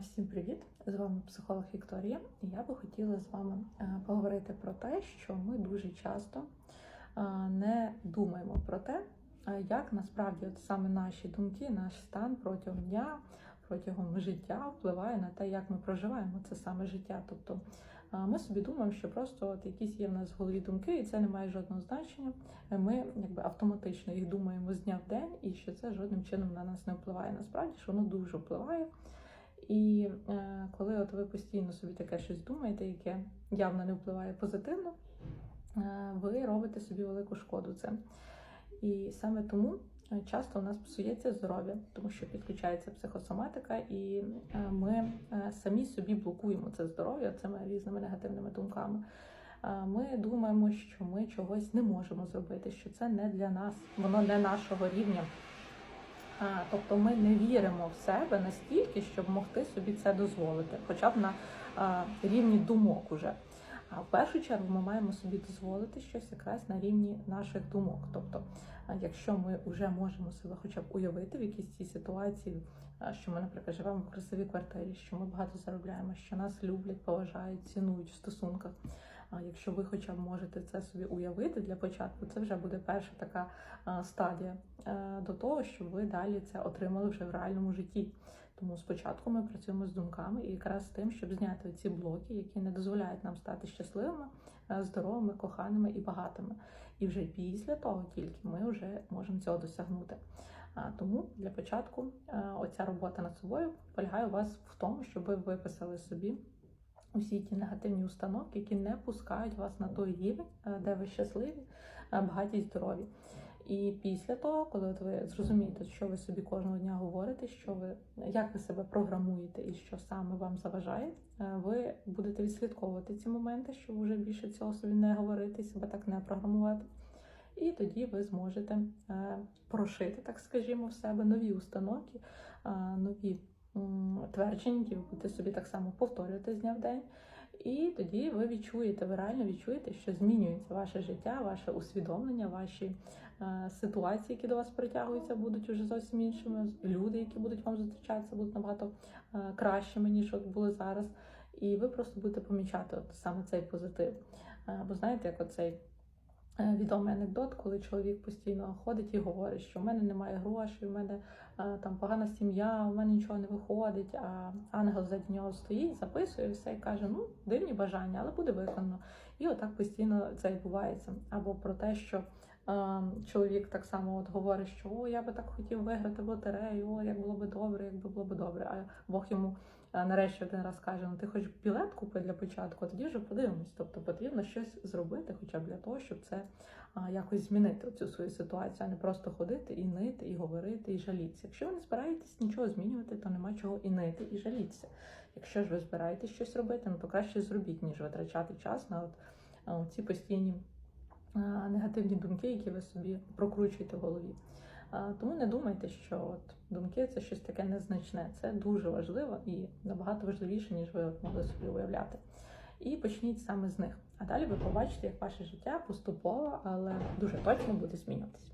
Всім привіт! З вами психолог Вікторія. І я би хотіла з вами е, поговорити про те, що ми дуже часто е, не думаємо про те, е, як насправді от саме наші думки, наш стан протягом дня, протягом життя впливає на те, як ми проживаємо це саме життя. Тобто ми собі думаємо, що просто от якісь є в нас в голові думки, і це не має жодного значення. Ми якби автоматично їх думаємо з дня в день, і що це жодним чином на нас не впливає. Насправді що воно дуже впливає. І е, коли от ви постійно собі таке щось думаєте, яке явно не впливає позитивно, е, ви робите собі велику шкоду цим. І саме тому е, часто у нас псується здоров'я, тому що підключається психосоматика, і е, ми е, самі собі блокуємо це здоров'я цими різними негативними думками. Ми думаємо, що ми чогось не можемо зробити, що це не для нас, воно не нашого рівня. Тобто ми не віримо в себе настільки, щоб могти собі це дозволити, хоча б на рівні думок уже. А в першу чергу ми маємо собі дозволити щось якраз на рівні наших думок. Тобто, якщо ми вже можемо себе хоча б уявити в якійсь цій ситуації, що ми, наприклад, живемо в красивій квартирі, що ми багато заробляємо, що нас люблять, поважають, цінують в стосунках. А якщо ви хоча б можете це собі уявити для початку, це вже буде перша така стадія е, до того, щоб ви далі це отримали вже в реальному житті. Тому спочатку ми працюємо з думками і якраз з тим, щоб зняти ці блоки, які не дозволяють нам стати щасливими, е, здоровими, коханими і багатими. І вже після того тільки ми вже можемо цього досягнути. Тому для початку е, оця робота над собою полягає у вас в тому, щоб ви виписали собі усі ті негативні установки, які не пускають вас на той рівень, е, де ви щасливі, е, багаті й здорові. І після того, коли ви зрозумієте, що ви собі кожного дня говорите, що ви як ви себе програмуєте і що саме вам заважає, е, ви будете відслідковувати ці моменти, щоб вже більше цього собі не говорити, себе так не програмувати. І тоді ви зможете прошити, так скажімо, в себе нові установки, нові м, твердження, які ви будете собі так само повторювати з дня в день. І тоді ви відчуєте, ви реально відчуєте, що змінюється ваше життя, ваше усвідомлення, ваші е, ситуації, які до вас притягуються, будуть уже зовсім іншими. Люди, які будуть вам зустрічатися, будуть набагато е, кращими, ніж от були зараз. І ви просто будете помічати от саме цей позитив. Е, бо знаєте, як оцей відомий анекдот, коли чоловік постійно ходить і говорить, що в мене немає грошей, в мене е, там погана сім'я, в мене нічого не виходить. А ангел за нього стоїть, записує все і каже: ну, дивні бажання, але буде виконано. І отак постійно це відбувається. Або про те, що е, чоловік так само от говорить, що о, я би так хотів виграти в лотерею, о, як було би добре, якби було би добре. А Бог йому е, нарешті один раз каже: ну ти хоч білет купи для початку, а тоді вже подивимось. Тобто потрібно щось зробити, хоча б для того, щоб це а, якось змінити цю свою ситуацію, а не просто ходити і нити, і говорити, і жалітися. Якщо ви не збираєтесь нічого змінювати, то нема чого і нити, і жалітися. Якщо ж ви збираєтесь щось робити, ну то краще зробіть, ніж витрачати час на от, а, ці постійні негативні думки, які ви собі прокручуєте в голові. Тому не думайте, що от думки це щось таке незначне. Це дуже важливо і набагато важливіше, ніж ви могли собі уявляти. І почніть саме з них. А далі ви побачите, як ваше життя поступово, але дуже точно буде змінюватися.